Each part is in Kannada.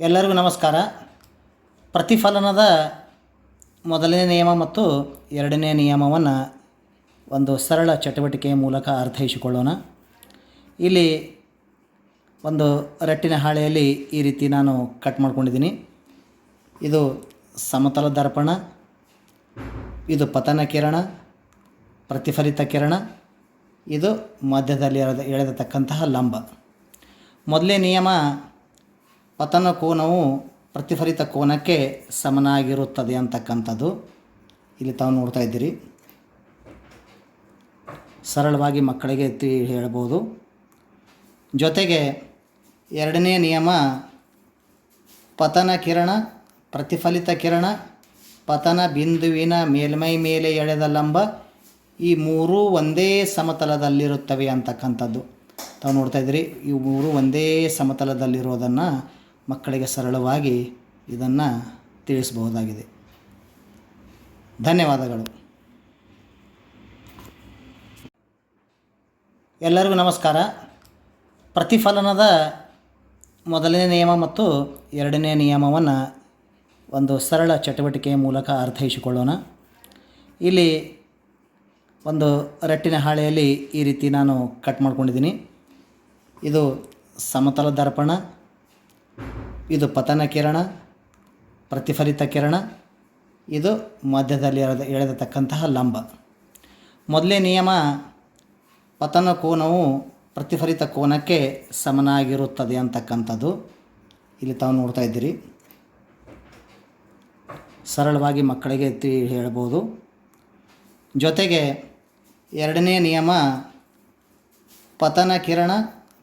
ಎಲ್ಲರಿಗೂ ನಮಸ್ಕಾರ. ಪ್ರತಿಫಲನದ ಮೊದಲನೇ ನಿಯಮ ಮತ್ತು ಎರಡನೇ ನಿಯಮವನ್ನು ಒಂದು ಸರಳ ಚಟುವಟಿಕೆಯ ಮೂಲಕ ಅರ್ಥೈಸಿಕೊಳ್ಳೋಣ. ಇಲ್ಲಿ ಒಂದು ರಟ್ಟಿನ ಹಾಳೆಯಲ್ಲಿ ಈ ರೀತಿ ನಾನು ಕಟ್ ಮಾಡ್ಕೊಂಡಿದ್ದೀನಿ. ಇದು ಸಮತಲ ದರ್ಪಣ, ಇದು ಪತನ ಕಿರಣ, ಪ್ರತಿಫಲಿತ ಕಿರಣ, ಇದು ಮಧ್ಯದಲ್ಲಿ ಎಳೆದ ಎಳೆದತಕ್ಕಂತಹ ಲಂಬ. ಮೊದಲನೇ ನಿಯಮ ಪತನ ಕೋನವು ಪ್ರತಿಫಲಿತ ಕೋನಕ್ಕೆ ಸಮನಾಗಿರುತ್ತದೆ ಅಂತಕ್ಕಂಥದ್ದು. ಇಲ್ಲಿ ತಾವು ನೋಡ್ತಾ ಇದ್ದೀರಿ. ಸರಳವಾಗಿ ಮಕ್ಕಳಿಗೆ ತಿ ಹೇಳ್ಬೋದು. ಜೊತೆಗೆ ಎರಡನೇ ನಿಯಮ, ಪತನ ಕಿರಣ, ಪ್ರತಿಫಲಿತ ಕಿರಣ, ಪತನ ಬಿಂದುವಿನ ಮೇಲ್ಮೈ ಮೇಲೆ ಎಳೆದ ಲಂಬ, ಈ ಮೂರೂ ಒಂದೇ ಸಮತಲದಲ್ಲಿರುತ್ತವೆ ಅಂತಕ್ಕಂಥದ್ದು. ತಾವು ನೋಡ್ತಾ ಇದ್ದೀರಿ ಈ ಮೂರು ಒಂದೇ ಸಮತಲದಲ್ಲಿರೋದನ್ನು ಮಕ್ಕಳಿಗೆ ಸರಳವಾಗಿ ಇದನ್ನು ತಿಳಿಸಬಹುದಾಗಿದೆ. ಧನ್ಯವಾದಗಳು. ಎಲ್ಲರಿಗೂ ನಮಸ್ಕಾರ. ಪ್ರತಿಫಲನದ ಮೊದಲನೇ ನಿಯಮ ಮತ್ತು ಎರಡನೇ ನಿಯಮವನ್ನು ಒಂದು ಸರಳ ಚಟುವಟಿಕೆಯ ಮೂಲಕ ಅರ್ಥೈಸಿಕೊಳ್ಳೋಣ. ಇಲ್ಲಿ ಒಂದು ರಟ್ಟಿನ ಹಾಳೆಯಲ್ಲಿ ಈ ರೀತಿ ನಾನು ಕಟ್ ಮಾಡ್ಕೊಂಡಿದ್ದೀನಿ. ಇದು ಸಮತಲ ದರ್ಪಣ ಇದು ಪತನ ಕಿರಣ, ಪ್ರತಿಫಲಿತ ಕಿರಣ, ಇದು ಮಧ್ಯದಲ್ಲಿ ಎಳೆದ, ಎಳೆದತಕ್ಕಂತಹ ಲಂಬ. ಮೊದಲೇ ನಿಯಮ, ಪತನ ಕೋನವು ಪ್ರತಿಫಲಿತ ಕೋನಕ್ಕೆ ಸಮನಾಗಿರುತ್ತದೆ ಅಂತಕ್ಕಂಥದ್ದು. ಇಲ್ಲಿ ತಾವು ನೋಡ್ತಾ ಇದ್ದೀರಿ. ಸರಳವಾಗಿ ಮಕ್ಕಳಿಗೆ ತಿ, ಹೇಳ್ಬೋದು. ಜೊತೆಗೆ ಎರಡನೇ ನಿಯಮ, ಪತನ ಕಿರಣ,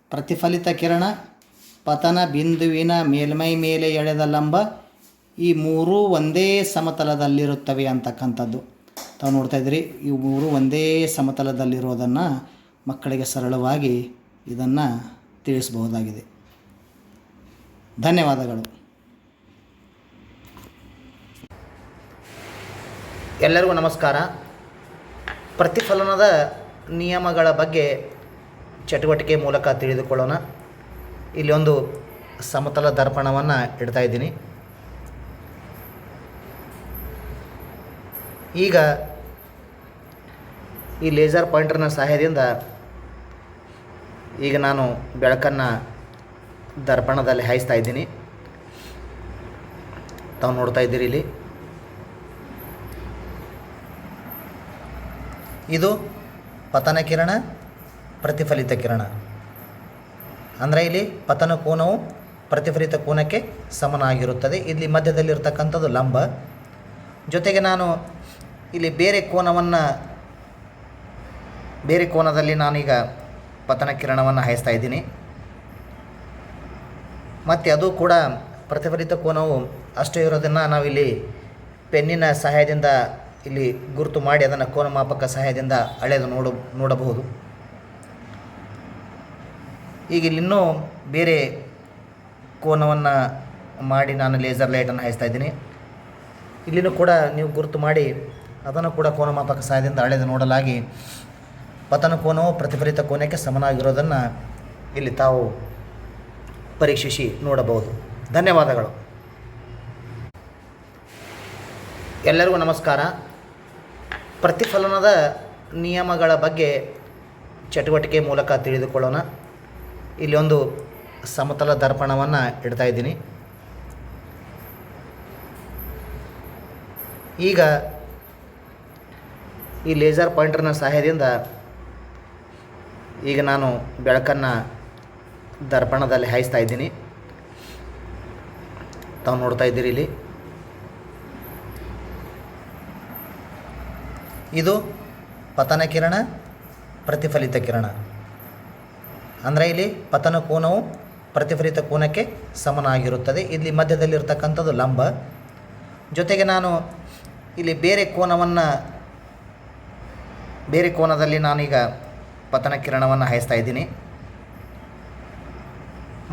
ಪ್ರತಿಫಲಿತ ಕಿರಣ ಪತನ ಬಿಂದುವಿನ ಮೇಲ್ಮೈ ಮೇಲೆ ಎಳೆದ ಲಂಬ ಈ ಮೂರೂ ಒಂದೇ ಸಮತಲದಲ್ಲಿರುತ್ತವೆ ಅಂತಕ್ಕಂಥದ್ದು. ತಾವು ನೋಡ್ತಾ ಇದ್ದೀರಿ, ಈ ಮೂರು ಒಂದೇ ಸಮತಲದಲ್ಲಿರೋದನ್ನು ಮಕ್ಕಳಿಗೆ ಸರಳವಾಗಿ ಇದನ್ನು ತಿಳಿಸಬಹುದಾಗಿದೆ. ಧನ್ಯವಾದಗಳು. ಎಲ್ಲರಿಗೂ ನಮಸ್ಕಾರ. ಪ್ರತಿಫಲನದ ನಿಯಮಗಳ ಬಗ್ಗೆ ಚಟುವಟಿಕೆ ಮೂಲಕ ತಿಳಿದುಕೊಳ್ಳೋಣ. ಇಲ್ಲಿ ಒಂದು ಸಮತಲ ದರ್ಪಣವನ್ನು ಇಡ್ತಾ ಇದ್ದೀನಿ. ಈಗ ಈ ಲೇಸರ್ ಪಾಯಿಂಟರ್ನ ಸಹಾಯದಿಂದ ಈಗ ನಾನು ಬೆಳಕನ್ನು ದರ್ಪಣದಲ್ಲಿ ಹಾಯಿಸ್ತಾ ಇದ್ದೀನಿ. ತಾವು ನೋಡ್ತಾ ಇದ್ದೀರಿ ಇಲ್ಲಿ. ಇದು ಪತನ ಕಿರಣ, ಪ್ರತಿಫಲಿತ ಕಿರಣ. ಅಂದರೆ ಇಲ್ಲಿ ಪತನ ಕೋನವು ಪ್ರತಿಫಲಿತ ಕೋನಕ್ಕೆ ಸಮನಾಗಿರುತ್ತದೆ. ಇಲ್ಲಿ ಮಧ್ಯದಲ್ಲಿರ್ತಕ್ಕಂಥದ್ದು ಲಂಬ. ಜೊತೆಗೆ ನಾನು ಇಲ್ಲಿ ಬೇರೆ ಕೋನವನ್ನು ಬೇರೆ ಕೋನದಲ್ಲಿ ನಾನೀಗ ಪತನ ಕಿರಣವನ್ನು ಹಾಯಿಸ್ತಾ ಇದ್ದೀನಿ. ಮತ್ತು ಅದು ಕೂಡ ಪ್ರತಿಫಲಿತ ಕೋನವು ಅಷ್ಟೇ ಇರೋದನ್ನು ನಾವಿಲ್ಲಿ ಪೆನ್ನಿನ ಸಹಾಯದಿಂದ ಇಲ್ಲಿ ಗುರುತು ಮಾಡಿ ಅದನ್ನು ಕೋನಮಾಪಕ ಸಹಾಯದಿಂದ ಅಳೆದು ನೋಡ ನೋಡಬಹುದು. ಈಗ ಇಲ್ಲಿ ಇನ್ನೂ ಬೇರೆ ಕೋನವನ್ನು ಮಾಡಿ ನಾನು ಲೇಸರ್ ಲೈಟನ್ನು ಹಾಯಿಸ್ತಾ ಇದ್ದೀನಿ. ಇಲ್ಲಿನೂ ಕೂಡ ನೀವು ಗುರುತು ಮಾಡಿ, ಅದನ್ನು ಕೂಡ ಕೋನಮಾಪಕ ಸಹಾಯದಿಂದ ಅಳೆದು ನೋಡಲಾಗಿ, ಪತನ ಕೋನವು ಪ್ರತಿಫಲಿತ ಕೋನಕ್ಕೆ ಸಮನಾಗಿರೋದನ್ನು ಇಲ್ಲಿ ತಾವು ಪರೀಕ್ಷಿಸಿ ನೋಡಬಹುದು. ಧನ್ಯವಾದಗಳು. ಎಲ್ಲರಿಗೂ ನಮಸ್ಕಾರ. ಪ್ರತಿಫಲನದ ನಿಯಮಗಳ ಬಗ್ಗೆ ಚಟುವಟಿಕೆ ಮೂಲಕ ತಿಳಿದುಕೊಳ್ಳೋಣ. ಇಲ್ಲಿ ಒಂದು ಸಮತಲ ದರ್ಪಣವನ್ನು ಇಡ್ತಾ ಇದ್ದೀನಿ. ಈಗ ಈ ಲೇಸರ್ ಪಾಯಿಂಟರ್ನ ಸಹಾಯದಿಂದ ಈಗ ನಾನು ಬೆಳಕನ್ನು ದರ್ಪಣದಲ್ಲಿ ಹಾಯಿಸ್ತಾ ಇದ್ದೀನಿ. ತಾವು ನೋಡ್ತಾ ಇದ್ದೀರಿ ಇಲ್ಲಿ. ಇದು ಪತನ ಕಿರಣ, ಪ್ರತಿಫಲಿತ ಕಿರಣ. ಅಂದರೆ ಇಲ್ಲಿ ಪತನ ಕೋನವು ಪ್ರತಿಫಲಿತ ಕೋನಕ್ಕೆ ಸಮನಾಗಿರುತ್ತದೆ. ಇಲ್ಲಿ ಮಧ್ಯದಲ್ಲಿರ್ತಕ್ಕಂಥದ್ದು ಲಂಬ. ಜೊತೆಗೆ ನಾನು ಇಲ್ಲಿ ಬೇರೆ ಕೋನವನ್ನು, ಬೇರೆ ಕೋನದಲ್ಲಿ ನಾನೀಗ ಪತನ ಕಿರಣವನ್ನು ಹಾಯಿಸ್ತಾ ಇದ್ದೀನಿ.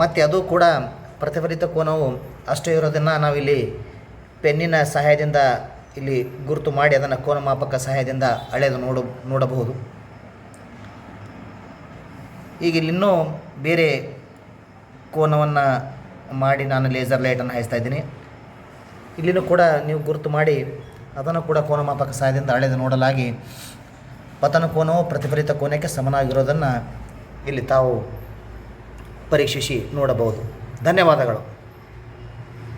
ಮತ್ತು ಅದು ಕೂಡ ಪ್ರತಿಫಲಿತ ಕೋನವು ಅಷ್ಟೇ ಇರೋದನ್ನು ನಾವಿಲ್ಲಿ ಪೆನ್ನಿನ ಸಹಾಯದಿಂದ ಇಲ್ಲಿ ಗುರುತು ಮಾಡಿ ಅದನ್ನು ಕೋನಮಾಪಕ ಸಹಾಯದಿಂದ ಅಳೆದು ನೋಡ, ನೋಡಬಹುದು. ಈಗ ಇಲ್ಲಿ ಇನ್ನೂ ಬೇರೆ ಕೋನವನ್ನು ಮಾಡಿ ನಾನು ಲೇಸರ್ ಲೈಟನ್ನು ಹಾಯಿಸ್ತಾ ಇದ್ದೀನಿ. ಇಲ್ಲಿನೂ ಕೂಡ ನೀವು ಗುರುತು ಮಾಡಿ, ಅದನ್ನು ಕೂಡ ಕೋನಮಾಪಕ ಸಹಾಯದಿಂದ ಅಳೆದು ನೋಡಲಾಗಿ, ಪತನ ಕೋನವು ಪ್ರತಿಫಲಿತ ಕೋನಕ್ಕೆ ಸಮನಾಗಿರೋದನ್ನು ಇಲ್ಲಿ ತಾವು ಪರೀಕ್ಷಿಸಿ ನೋಡಬಹುದು. ಧನ್ಯವಾದಗಳು.